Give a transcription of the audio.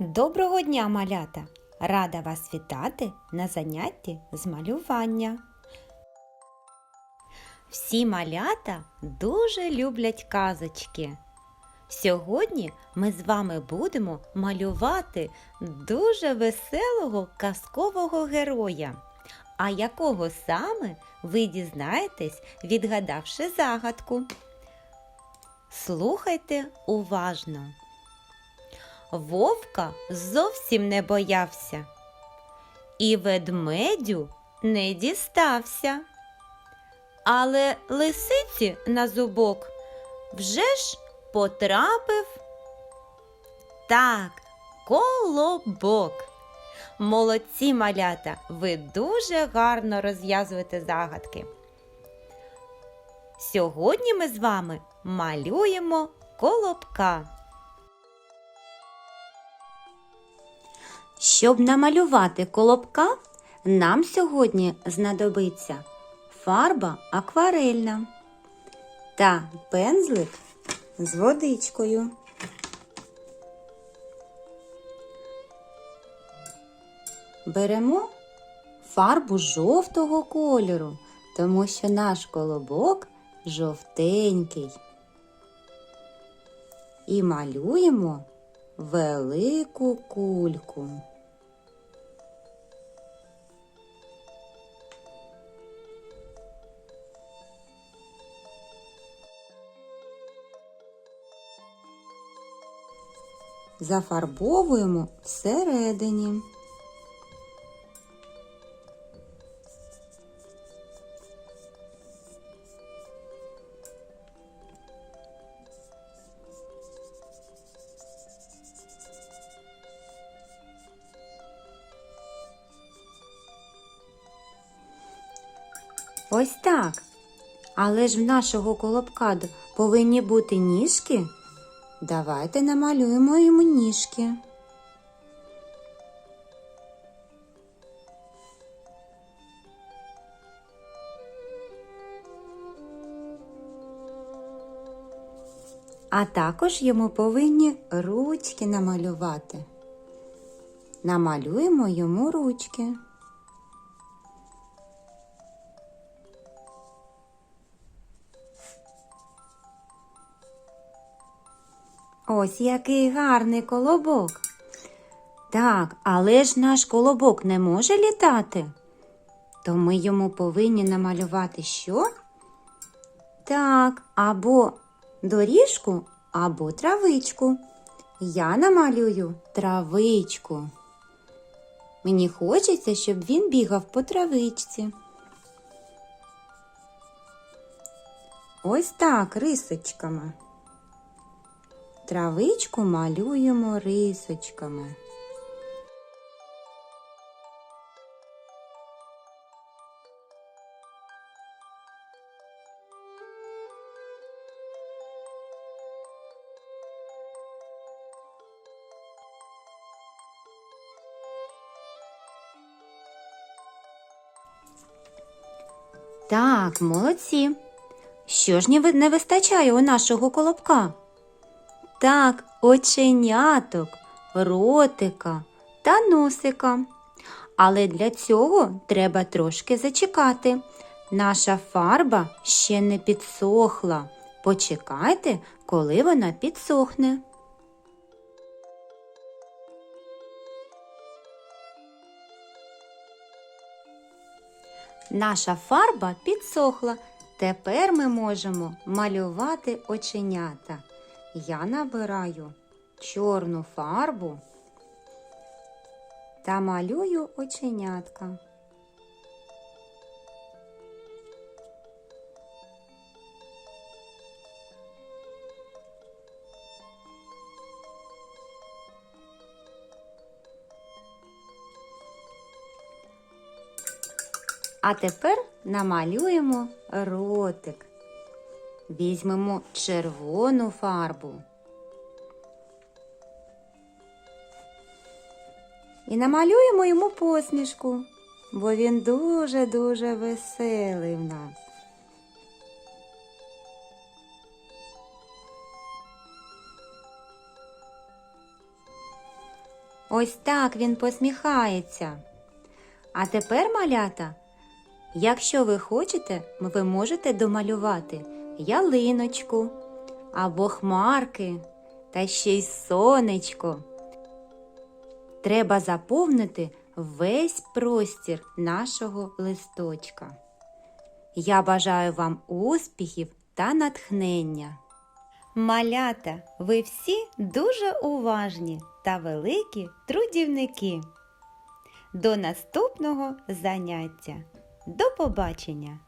Доброго дня, малята! Рада вас вітати на занятті з малювання. Всі малята дуже люблять казочки. Сьогодні ми з вами будемо малювати дуже веселого казкового героя. А якого саме ви дізнаєтесь, відгадавши загадку. Слухайте уважно. Вовка зовсім не боявся, і ведмедю не дістався. Але лисиці на зубок вже ж потрапив так, колобок. Молодці малята, ви дуже гарно розв'язуєте загадки. Сьогодні ми з вами малюємо колобка. Щоб намалювати колобка, нам сьогодні знадобиться фарба акварельна та пензлик з водичкою. Беремо фарбу жовтого кольору, тому що наш колобок жовтенький. І малюємо велику кульку. Зафарбовуємо всередині. Ось так. Але ж в нашого колобка повинні бути ніжки. Давайте намалюємо йому ніжки. А також йому повинні ручки намалювати. Намалюємо йому ручки. Ось який гарний колобок. Так, але ж наш колобок не може літати. То ми йому повинні намалювати що? Так, або доріжку, або травичку. Я намалюю травичку. Мені хочеться, щоб він бігав по травичці. Ось так, рисочками. Травичку малюємо рисочками. Так, молодці. Що ж не вистачає у нашого колобка? Так, оченяток, ротика та носика. Але для цього треба трошки зачекати. Наша фарба ще не підсохла. Почекайте, коли вона підсохне. Наша фарба підсохла. Тепер ми можемо малювати оченята. Я набираю чорну фарбу та малюю оченятка. А тепер намалюємо ротик. Візьмемо червону фарбу. І намалюємо йому посмішку, бо він дуже-дуже веселий в нас. Ось так він посміхається. А тепер, малята, якщо ви хочете, ви можете домалювати ялиночку або хмарки та ще й сонечко. Треба заповнити весь простір нашого листочка. Я бажаю вам успіхів та натхнення. Малята, ви всі дуже уважні та великі трудівники. До наступного заняття. До побачення!